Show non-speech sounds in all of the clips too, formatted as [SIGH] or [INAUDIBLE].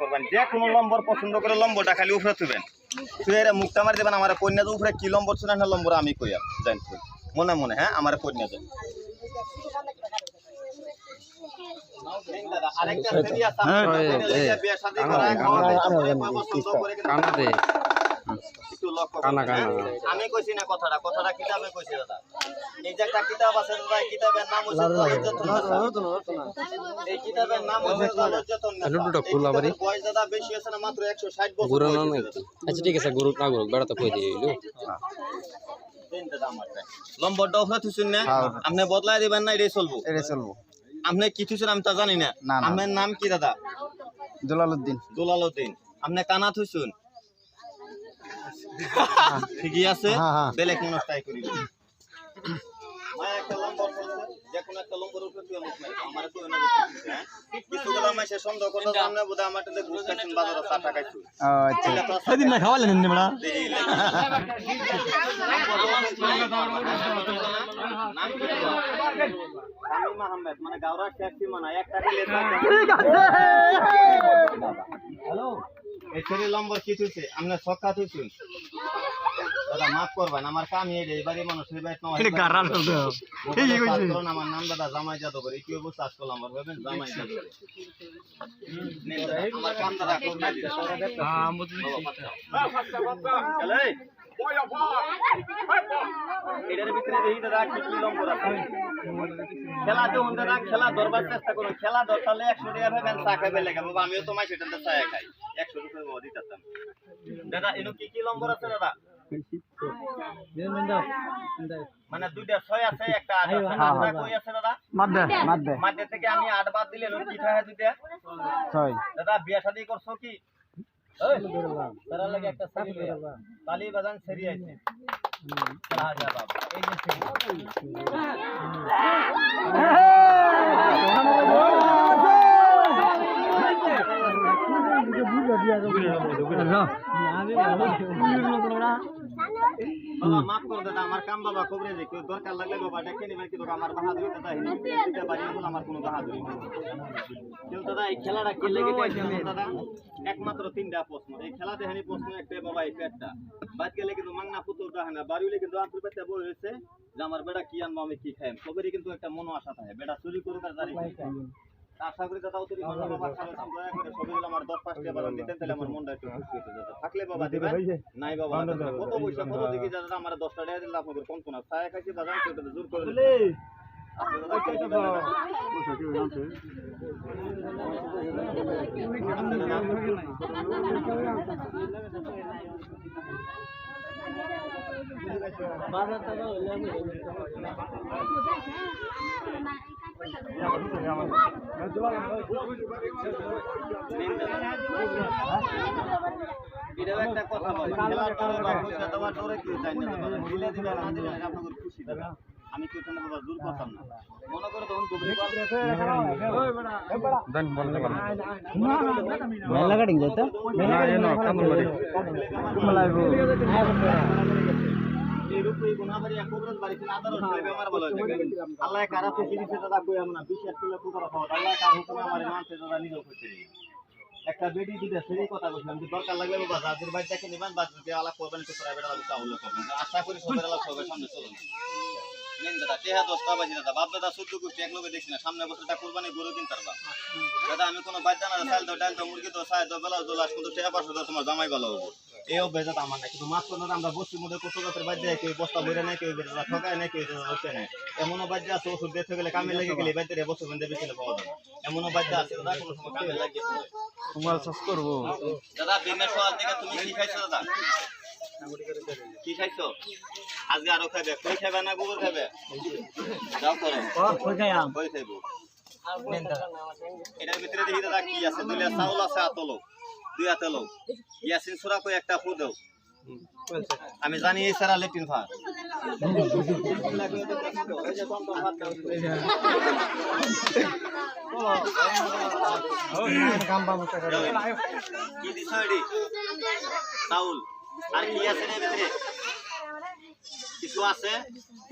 করবেন যে কোনো লম্বর পছন্দ করে লম্বরটা খালি উপরে তুবেন তুই এরা মুখটা মারি দেবেন আমার কন্যা যে উপরে কি লম্বর ছিল না লম্বর আমি কইয়া জানি মনে মনে হ্যাঁ আমার কন্যা দেন আরেকটা হ্যাঁ, বিয়ে শাদী করা, খাওয়া দাওয়া পছন্দ করে একটু লক্ষ্য কানা, কানা। হ্যাঁ? আমি কইছি না কথাটা কথাটা কিতাবে কইছি দাদা এই যে একটা কিতাব আছে দাদা কিতাবের নাম হচ্ছে। এই কিতাবের নাম হচ্ছে খোলা বাড়ি। বয়স দাদা বেশি আছে না মাত্র 160 বছর গুরু না। আচ্ছা ঠিক আছে গুরু না গুরু বেড়াতে কই দিয়ে। লম্বরটা উপরে থুইছেন না হ্যাঁ। আপনি বদলাই দিবেন না এটাই চলবো এটা চলবো আপনি কি থুইছেন আমি তা জানি না। আপনার নাম কি দাদা দুলালউদ্দিন দুলালউদ্দিন আপনি কানা থুইছুন [LAUGHS] ঠিকই আছে। বেলেগ মনে ট্রাই করি মায়া একটা লম্বর যে কোনো একটা লম্বর উপরে তুই মুখ মারবি। আমারে তুই না দেখছিস, হ্যাঁ? মাসে সন্দেহ করতে জানে বোধহয় আমার টাতে ঘুষ খাইছেন বাজারে চা টা খাইছুন। আচ্ছা। সেদিন না খাওয়ালেন বেড়া মানে গাওরা সীমানা, এক টাকা এই ছেলে লম্বর কি থুইছে আপনি সক্কা থুইছুন দাদা মাফ করবেন আমার কাম এটা আমার নাম দাদা জামাই যাদব কি অবস্থা আজ করলাম আমার ভাবেন? জামাই যাদব দাদা, আমার কাম দাদা। করবে চলে এটার ভিতরে দেখি দাদা কি কি আছে খেলা তো দাদা খেলা ধরবার চেষ্টা করুন। খেলা ধরতালে একশো টাকা ভাবেন চা খাইবে লেগে। বাবা আমিও তো মাই সেটা চা খাই। একশো দিতাম। দাদা এনো কি কি লম্বর আছে দাদা? মানে দুইটা ছয় আছে একটা আট আছে কই আছে দাদা মাদ্দা মাদ্দে আমি আট দিলে এনো কি থাকে দাদা বিয়া শাদি করছ কি ওই, তারা বাজান সেরি আছে বাবা মাফ করে দাদা আমার কাম বাবা কবরে যে কেউ দরকার লাগলে বাবা ডেকে নেবেন কিন্তু আমার বাহাদুরি দাদা হিনি দিতে পারি এখন আমার কোনো বাহাদুরি কেউ দাদা এই খেলাটা কি লেগে দাদা? একমাত্র তিনটা প্রশ্ন। এই খেলা দেখানি প্রশ্ন একটা বাবা এই পেটটা। বাদ গেলে কিন্তু মাংনা পুতুল না। বাড়ি কিন্তু আন্তর বই হয়েছে যে আমার বেটা কি আনব আমি কি খাই সবেরই কিন্তু একটা মনো আশা থাকে। বেটা চুরি করে তার আশা করি দাদা খাবে দয়া করে সবাই আমার দশ পাঁচটা বাবা দিতেন তাহলে আমার মনটা একটু খুশি হতো দাদা থাকলে বাবা দিবেন? নাই বাবা। কত পয়সা কত দিকে দাদা আমার দশটা টাকা দিলে আপনাদের কম না ছায়া খাইছি বাজার কেটে জোর করে দিলে এটাও একটা কথা বলে খেলার পরে বা পয়সা দেওয়ার পরে কেউ চাই না। দিলে দিবে না দিলে আপনাদের খুশি আমি কেউ এখানে বাবা জোর করতাম না মনে করে তখন কবরি দেন বলতে পারো মেলা কাটিং যেতে না এনো কামল বাড়ি আল্লাহ কারা তো জিনিসে দাদা কই আমরা? বিশেষ তুলে কুকুর খাওয়া। আল্লাহ কার হুকুমে আমার? মানতে দাদা নিজেও করতে একটা বেডি সেরি কথা বলছিলাম যে দরকার লাগলে বাবা বাড়ি দেখে নিবেন বা যদি আলাপ করবেন আলাপ তাহলে করবেন আশা করি সবের আলাপ সবের সামনে চলুন। নেন দাদা টেহা দশটা বাজি দাদা? বাপ দাদা চোদ্দ গোষ্ঠী এক লোকে দেখছি না। সামনে বছরটা কোরবানি গরু কিনতার বা দাদা আমি কোনো বাচ্চা না চাল দাও ডাল দাও মুরগি দাও সাই দাও বেলা দোলা কিন্তু টেহা পাঁচশো দাও তোমার জামাই ভালো হব। এই অভ্যাস দাদা আমার না কিন্তু মাছ করতে আমরা বস্তির মধ্যে কত গাছের বাদ দেয় কেউ বস্তা ভরে নেয় কেউ দাদা ঠকায় নেয় কেউ হচ্ছে না। এমনও বাচ্চা আছে ওষুধ দেখতে গেলে কামে লেগে গেলে বাচ্চারে বছর বেঁধে বেশি পাওয়া যাবে এমনও বাচ্চা আছে দাদা কোনো সময় কামে লাগিয়ে তোমার চাষ করব। দাদা বিমের সকাল থেকে তুমি কি খাইছো দাদা? কি খাইছো? আজকে আরও খাবে কই খাবে না গোবর খাবে যাও করো কই খাইবো? এটার ভিতরে দেখি দাদা কি আছে দুইটা চাউল আছে আতলো দুই আতলো ইয়াসিন সুরা কই একটা ফু দাও। আমি জানি এই সারা লেটিন ভাত কি দিছ এডি? চাউল। আর কি আছে এর ভিতরে? কিছু আছে?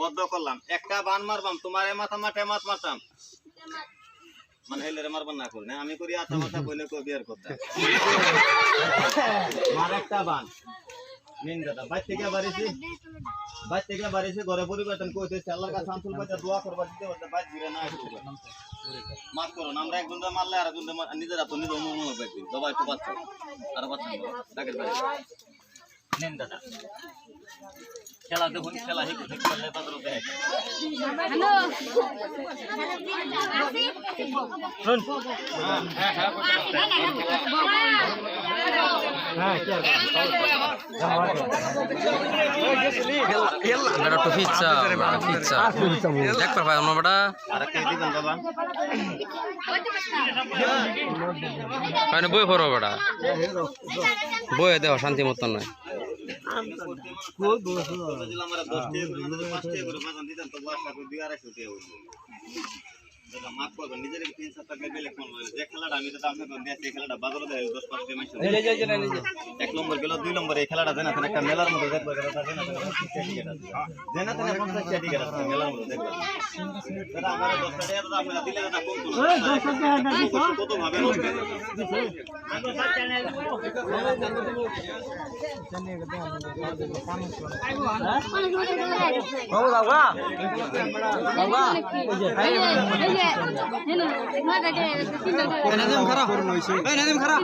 বদ্ধ করলাম। একটা বান মারবাম তোমার মাথা মাঠে মাত মারতাম। মানে হেলের মারবার না করি আমি করি আতা মাথা বলে কো বিয়ার করতে মার একটা বান। নিন দাদা, বাইর থেকে বাড়িছি বাইর থেকে বাড়িছি ঘরে পরিবর্তন কইতেছে আল্লাহর কাছে আনসুল পাইতে দোয়া করবা দিতে বলতে বাইর ঘুরে না একটু মাফ করো না আমরা একজন মারলে আর একজন নিজের হাতে নিজে অনুমোদন ব্যক্তি দবাই একটু বাচ্চা আর বাচ্চা ডাকের বাইরে নিন দাদা খেলা দেখুন খেলা হিকু ঠিক করলে তাদের দেখ বেটা তো দেখ আমার বেটা বই পড়ো বেটা। বই দেওয়া শান্তি মতন নয় আমার দশ টাকা করে পাঁচ টাকা করে বাজান দিতেন তো বয়স দুই আড়াইশো টাকা এক নম্বর গেল দুই নম্বর এই খেলাটা জানা একটা মেলার মধ্যে দেখব জানা মেলার মধ্যে দেখব দাদা আমার দশ টাকা দিলে দাদা কম কত খারাপ